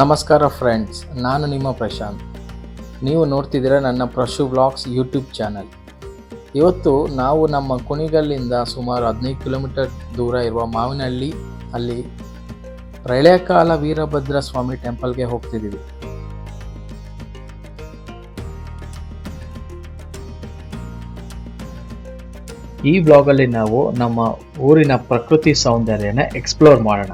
ನಮಸ್ಕಾರ ಫ್ರೆಂಡ್ಸ್, ನಾನು ನಿಮ್ಮ ಪ್ರಶಾಂತ್. ನೀವು ನೋಡ್ತಿದ್ದೀರ ನನ್ನ ಪ್ರಶು ಬ್ಲಾಗ್ಸ್ ಯೂಟ್ಯೂಬ್ ಚಾನಲ್. ಇವತ್ತು ನಾವು ನಮ್ಮ ಕುಣಿಗಲ್ಲಿಂದ ಸುಮಾರು ಹದಿನೈದು ಕಿಲೋಮೀಟರ್ ದೂರ ಇರುವ ಮಾವಿನಹಳ್ಳಿ ಅಲ್ಲಿ ಪ್ರಳಯಕಾಲ ವೀರಭದ್ರ ಸ್ವಾಮಿ ಟೆಂಪಲ್ಗೆ ಹೋಗ್ತಿದ್ದೀವಿ. ಈ ಬ್ಲಾಗಲ್ಲಿ ನಾವು ನಮ್ಮ ಊರಿನ ಪ್ರಕೃತಿ ಸೌಂದರ್ಯನ ಎಕ್ಸ್ಪ್ಲೋರ್ ಮಾಡೋಣ.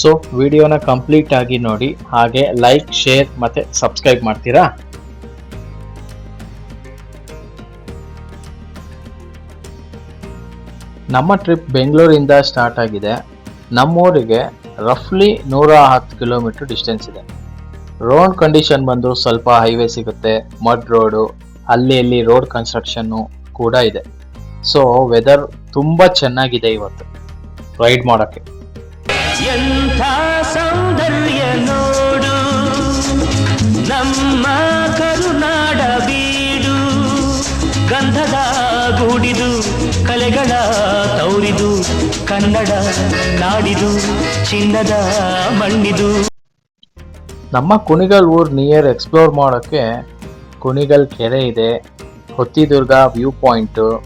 ಸೊ ವಿಡಿಯೋನ ಕಂಪ್ಲೀಟ್ ಆಗಿ ನೋಡಿ, ಹಾಗೆ ಲೈಕ್ ಶೇರ್ ಮತ್ತೆ ಸಬ್ಸ್ಕ್ರೈಬ್ ಮಾಡ್ತೀರಾ? ನಮ್ಮ ಟ್ರಿಪ್ ಬೆಂಗಳೂರಿಂದ ಸ್ಟಾರ್ಟ್ ಆಗಿದೆ. ನಮ್ಮೂರಿಗೆ ರಫ್ಲಿ ನೂರ ಹತ್ತು ಕಿಲೋಮೀಟರ್ ಡಿಸ್ಟೆನ್ಸ್ ಇದೆ. ರೋಡ್ ಕಂಡೀಷನ್ ಬಂದು ಸ್ವಲ್ಪ ಹೈವೇ ಸಿಗುತ್ತೆ. ಮಡ್ ರೋಡು ಅಲ್ಲಿ ಇಲ್ಲಿ ರೋಡ್ ಕನ್ಸ್ಟ್ರಕ್ಷನ್ನು ಕೂಡ ಇದೆ. ಸೊ ವೆದರ್ ತುಂಬ ಚೆನ್ನಾಗಿದೆ ಇವತ್ತು. ರೈಡ್ ಮಾಡೋಕ್ಕೆ. ಎಂಥ ಸೌಂದರ್ಯ ನೋಡು. ನಮ್ಮ ಕರುನಾಡ ಬೀಡು. ಗಂಧದ ಗೂಡಿದು, ಕಲೆಗಳ ತೌರಿದು, ಕನ್ನಡ ನಾಡಿದು, ಚಿನ್ನದ ಮಣ್ಣಿದು. ನಮ್ಮ ಕುಣಿಗಲ್ ಊರ್ ನಿಯರ್ ಎಕ್ಸ್ಪ್ಲೋರ್ ಮಾಡೋಕ್ಕೆ ಕುಣಿಗಲ್ ಕೆರೆ ಇದೆ. Hothidurga view point.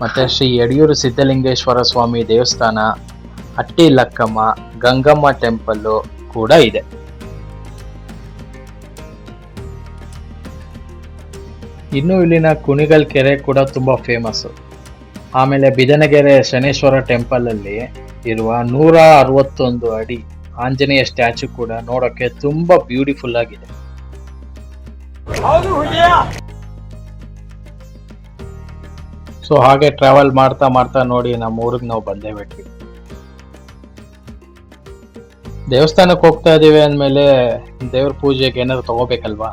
ಮತ್ತು ಶ್ರೀ ಯಡಿಯೂರು ಸಿದ್ಧಲಿಂಗೇಶ್ವರ ಸ್ವಾಮಿ ದೇವಸ್ಥಾನ. ಹಟ್ಟಿ ಲಕ್ಕಮ್ಮ ಗಂಗಮ್ಮ ಟೆಂಪಲ್ಲು ಕೂಡ ಇದೆ. ಇನ್ನು ಇಲ್ಲಿನ ಕುಣಿಗಲ್ ಕೆರೆ ಕೂಡ ತುಂಬ ಫೇಮಸ್ಸು. ಆಮೇಲೆ ಬಿದನಗೆರೆ ಶನೇಶ್ವರ ಟೆಂಪಲಲ್ಲಿ ಇರುವ ನೂರ ಅರವತ್ತೊಂದು ಅಡಿ ಆಂಜನೇಯ ಸ್ಟ್ಯಾಚು ಕೂಡ ನೋಡೋಕ್ಕೆ ತುಂಬ ಬ್ಯೂಟಿಫುಲ್ ಆಗಿದೆ. ಸೊ ಹಾಗೆ ಟ್ರಾವೆಲ್ ಮಾಡ್ತಾ ಮಾಡ್ತಾ ನೋಡಿ ನಮ್ಮ ಊರಿಗೆ ನಾವು ಬಂದೇ ಬಿಟ್ವಿ. ದೇವಸ್ಥಾನಕ್ಕೆ ಹೋಗ್ತಾ ಇದ್ದೀವಿ ಅಂದಮೇಲೆ ದೇವ್ರ ಪೂಜೆಗೆ ಏನಾದ್ರು ತಗೋಬೇಕಲ್ವಾ?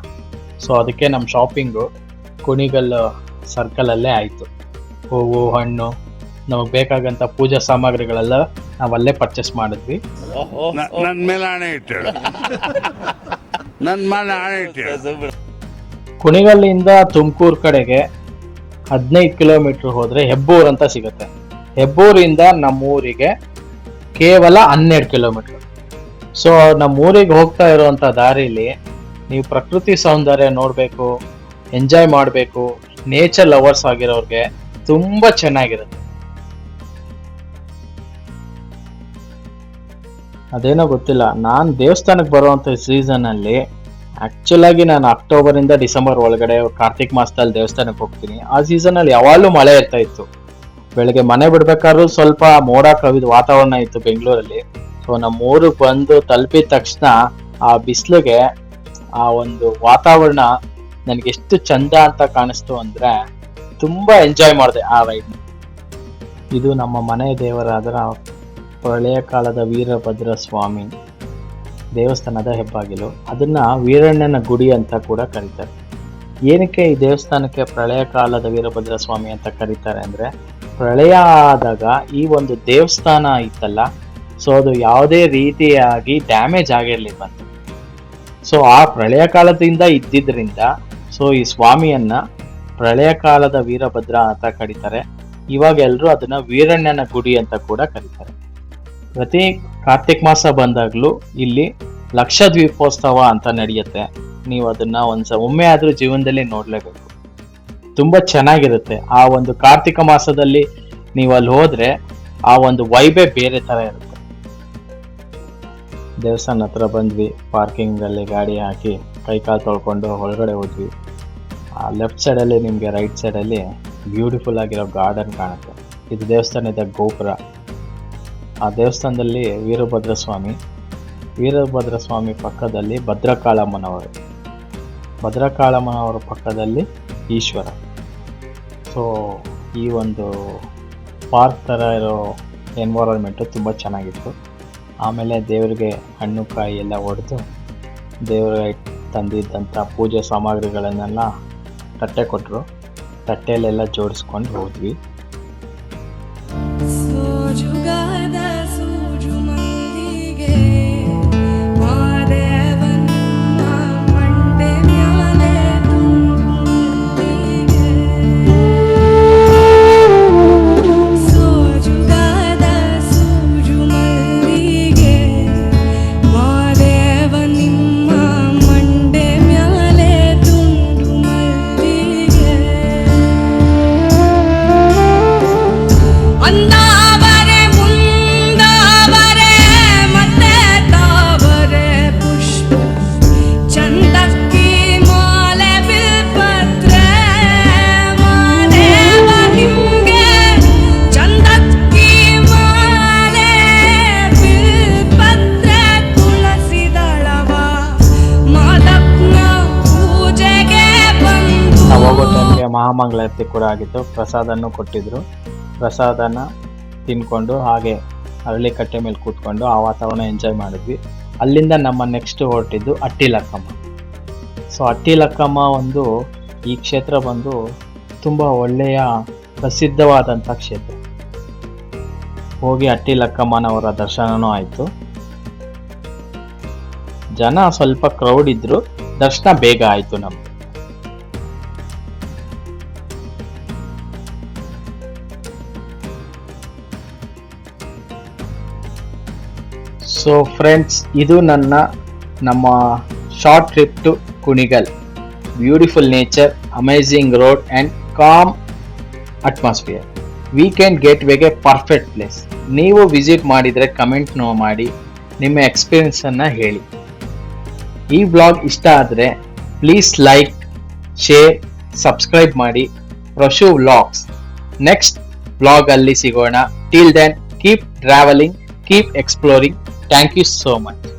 ಸೊ ಅದಕ್ಕೆ ನಮ್ಮ ಶಾಪಿಂಗು ಕುಣಿಗಲ್ ಸರ್ಕಲಲ್ಲೇ ಆಯಿತು. ಹೂವು ಹಣ್ಣು ನಮಗೆ ಬೇಕಾಗಂತ ಪೂಜಾ ಸಾಮಗ್ರಿಗಳೆಲ್ಲ ನಾವಲ್ಲೇ ಪರ್ಚೇಸ್ ಮಾಡಿದ್ವಿ. ನನ್ನ ನನ್ ಮೇಲೆ ಆಣೆ ಇಟ್ಟಳು ನನ್ನ ಮೇಲೆ ಆಣೆ ಇಟ್ಟಳು ಕುಣಿಗಲ್ಲಿಂದ ತುಮಕೂರು ಕಡೆಗೆ ಹದಿನೈದು ಕಿಲೋಮೀಟರ್ ಹೋದರೆ ಹೆಬ್ಬೂರ್ ಅಂತ ಸಿಗುತ್ತೆ. ಹೆಬ್ಬೂರಿಂದ ನಮ್ಮೂರಿಗೆ ಕೇವಲ ಹನ್ನೆರಡು ಕಿಲೋಮೀಟರ್ ಸೊ ನಮ್ಮ ಊರಿಗೆ ಹೋಗ್ತಾ ಇರುವಂತ ದಾರಿಲಿ ನೀವು ಪ್ರಕೃತಿ ಸೌಂದರ್ಯ ನೋಡಬೇಕು ಎಂಜಾಯ್ ಮಾಡಬೇಕು ನೇಚರ್ ಲವರ್ಸ್ ಆಗಿರೋರ್ಗೆ ತುಂಬಾ ಚೆನ್ನಾಗಿರುತ್ತೆ. ಅದೇನೋ ಗೊತ್ತಿಲ್ಲ, ನಾನು ದೇವಸ್ಥಾನಕ್ಕೆ ಬರುವಂತ ಸೀಸನ್ ಅಲ್ಲಿ ಆಕ್ಚುಲ್ ಆಗಿ ನಾನು ಅಕ್ಟೋಬರ್ ಇಂದ ಡಿಸೆಂಬರ್ ಒಳಗಡೆ ಕಾರ್ತಿಕ್ ಮಾಸದಲ್ಲಿ ದೇವಸ್ಥಾನಕ್ಕೆ ಹೋಗ್ತೀನಿ. ಆ ಸೀಸನ್ ಅಲ್ಲಿ ಯಾವಾಗಲೂ ಮಳೆ ಇರ್ತಾ ಇತ್ತು. ಬೆಳಗ್ಗೆ ಮನೆ ಬಿಡ್ಬೇಕಾದ್ರೂ ಸ್ವಲ್ಪ ಮೋಡ ಕವಿದ ವಾತಾವರಣ ಇತ್ತು ಬೆಂಗಳೂರಲ್ಲಿ. ಸೊ ನಮ್ಮ ಊರಿಗೆ ಬಂದು ತಲುಪಿದ ತಕ್ಷಣ ಆ ಬಿಸಿಲಿಗೆ ಆ ಒಂದು ವಾತಾವರಣ ನನಗೆ ಎಷ್ಟು ಚಂದ ಅಂತ ಕಾಣಿಸ್ತು ಅಂದ್ರೆ ತುಂಬಾ ಎಂಜಾಯ್ ಮಾಡಿದೆ ಆ ರೈಡ್ ಇದು ನಮ್ಮ ಮನೆ ದೇವರಾದರ ಪ್ರಳಯ ಕಾಲದ ವೀರಭದ್ರ ಸ್ವಾಮಿ ದೇವಸ್ಥಾನದ ಹೆಬ್ಬಾಗಿಲು. ಅದನ್ನ ವೀರಣ್ಣನ ಗುಡಿ ಅಂತ ಕೂಡ ಕರೀತಾರೆ. ಏನಕ್ಕೆ ಈ ದೇವಸ್ಥಾನಕ್ಕೆ ಪ್ರಳಯ ಕಾಲದ ವೀರಭದ್ರ ಸ್ವಾಮಿ ಅಂತ ಕರೀತಾರೆ ಅಂದ್ರೆ ಪ್ರಳಯ ಆದಾಗ ಈ ಒಂದು ದೇವಸ್ಥಾನ ಇತ್ತಲ್ಲ ಸೊ ಅದು ಯಾವುದೇ ರೀತಿಯಾಗಿ ಡ್ಯಾಮೇಜ್ ಆಗಿರಲಿಲ್ಲ. ಸೊ ಆ ಪ್ರಳಯ ಕಾಲದಿಂದ ಇದ್ದಿದ್ದರಿಂದ ಸೊ ಈ ಸ್ವಾಮಿಯನ್ನ ಪ್ರಳಯ ಕಾಲದ ವೀರಭದ್ರ ಅಂತ ಕರೀತಾರೆ. ಇವಾಗ ಎಲ್ಲರೂ ಅದನ್ನ ವೀರಣ್ಣನ ಗುಡಿ ಅಂತ ಕೂಡ ಕರೀತಾರೆ. ಪ್ರತಿ ಕಾರ್ತಿಕ್ ಮಾಸ ಬಂದಾಗ್ಲೂ ಇಲ್ಲಿ ಲಕ್ಷ ದ್ವೀಪೋತ್ಸವ ಅಂತ ನಡೆಯುತ್ತೆ. ನೀವು ಅದನ್ನ ಒಂದ್ಸ, ಒಮ್ಮೆ ಆದ್ರೂ ಜೀವನದಲ್ಲಿ ನೋಡ್ಲೇಬೇಕು. ತುಂಬಾ ಚೆನ್ನಾಗಿರುತ್ತೆ. ಆ ಒಂದು ಕಾರ್ತಿಕ ಮಾಸದಲ್ಲಿ ನೀವು ಅಲ್ಲಿ ಹೋದ್ರೆ ಆ ಒಂದು ವೈಬೆ ಬೇರೆ ತರ ಇರುತ್ತೆ. ದೇವಸ್ಥಾನ ಹತ್ರ ಬಂದ್ವಿ. ಪಾರ್ಕಿಂಗಲ್ಲಿ ಗಾಡಿ ಹಾಕಿ ಕೈ ಕಾಲು ತೊಳ್ಕೊಂಡು ಒಳಗಡೆ ಹೋದ್ವಿ. ಆ ಲೆಫ್ಟ್ ಸೈಡಲ್ಲಿ ನಿಮಗೆ ರೈಟ್ ಸೈಡಲ್ಲಿ ಬ್ಯೂಟಿಫುಲ್ ಆಗಿರೋ ಗಾರ್ಡನ್ ಕಾಣುತ್ತೆ. ಇದು ದೇವಸ್ಥಾನದ ಗೋಪುರ. ಆ ದೇವಸ್ಥಾನದಲ್ಲಿ ವೀರಭದ್ರ ಸ್ವಾಮಿ ವೀರಭದ್ರ ಸ್ವಾಮಿ ಪಕ್ಕದಲ್ಲಿ ಭದ್ರಕಾಳಮ್ಮನವರು. ಭದ್ರಕಾಳಮ್ಮನವರ ಪಕ್ಕದಲ್ಲಿ ಈಶ್ವರ. ಸೊ ಈ ಒಂದು ಪಾರ್ಕ್ ಥರ ಇರೋ ಎನ್ವೈರನ್ಮೆಂಟು ತುಂಬ ಚೆನ್ನಾಗಿತ್ತು. ಆಮೇಲೆ ದೇವರಿಗೆ ಹಣ್ಣು, ಕಾಯಿ ಎಲ್ಲ ಹೊಡೆದು ದೇವರಿಗೆ ತಂದಿದ್ದಂಥ ಪೂಜೆ ಸಾಮಗ್ರಿಗಳನ್ನೆಲ್ಲ ತಟ್ಟೆ ಕೊಟ್ಟರು. ತಟ್ಟೆಯಲ್ಲೆಲ್ಲ ಜೋಡಿಸ್ಕೊಂಡು ಹೋದ್ವಿ. ಮಹಾಮಂಗಳಾರತಿ ಕೂಡ ಆಗಿತ್ತು. ಪ್ರಸಾದನೂ ಕೊಟ್ಟಿದ್ರು. ಪ್ರಸಾದನ ತಿನ್ಕೊಂಡು ಹಾಗೆ ಅರಳಿ ಕಟ್ಟೆ ಮೇಲೆ ಕೂತ್ಕೊಂಡು ಆ ವಾತಾವರಣ ಎಂಜಾಯ್ ಮಾಡಿದ್ವಿ. ಅಲ್ಲಿಂದ ನಮ್ಮ ನೆಕ್ಸ್ಟ್ ಹೊರಟಿದ್ದು ಅಟ್ಟಿಲಕ್ಕಮ್ಮ. ಸೊ ಅಟ್ಟಿಲಕ್ಕಮ್ಮ ಒಂದು ಈ ಕ್ಷೇತ್ರ ಬಂದು ತುಂಬ ಒಳ್ಳೆಯ ಪ್ರಸಿದ್ಧವಾದಂಥ ಕ್ಷೇತ್ರ. ಹೋಗಿ ಅಟ್ಟಿಲಕ್ಕಮ್ಮನವರ ದರ್ಶನವೂ ಆಯಿತು. ಜನ ಸ್ವಲ್ಪ ಕ್ರೌಡ್ ಇದ್ದರು ದರ್ಶನ ಬೇಗ ಆಯಿತು ನಮ್ಗೆ. ಸೊ ಫ್ರೆಂಡ್ಸ್ ಇದು ನನ್ನ, ನಮ್ಮ short trip to Kunigal beautiful nature amazing road and calm atmosphere weekend gate ವೇಗೆ perfect place ನೀವು ವಿಸಿಟ್ ಮಾಡಿದರೆ ಕಮೆಂಟ್ ನೋ ಮಾಡಿ, ನಿಮ್ಮ ಎಕ್ಸ್ಪೀರಿಯನ್ಸನ್ನು ಹೇಳಿ. ಈ ಬ್ಲಾಗ್ ಇಷ್ಟ ಆದರೆ ಪ್ಲೀಸ್ ಲೈಕ್ ಶೇರ್ ಸಬ್ಸ್ಕ್ರೈಬ್ ಮಾಡಿ. ಪ್ರಶು ವ್ಲಾಗ್ಸ್ ನೆಕ್ಸ್ಟ್ ಬ್ಲಾಗಲ್ಲಿ ಸಿಗೋಣ. Till then keep travelling keep exploring thank you so much.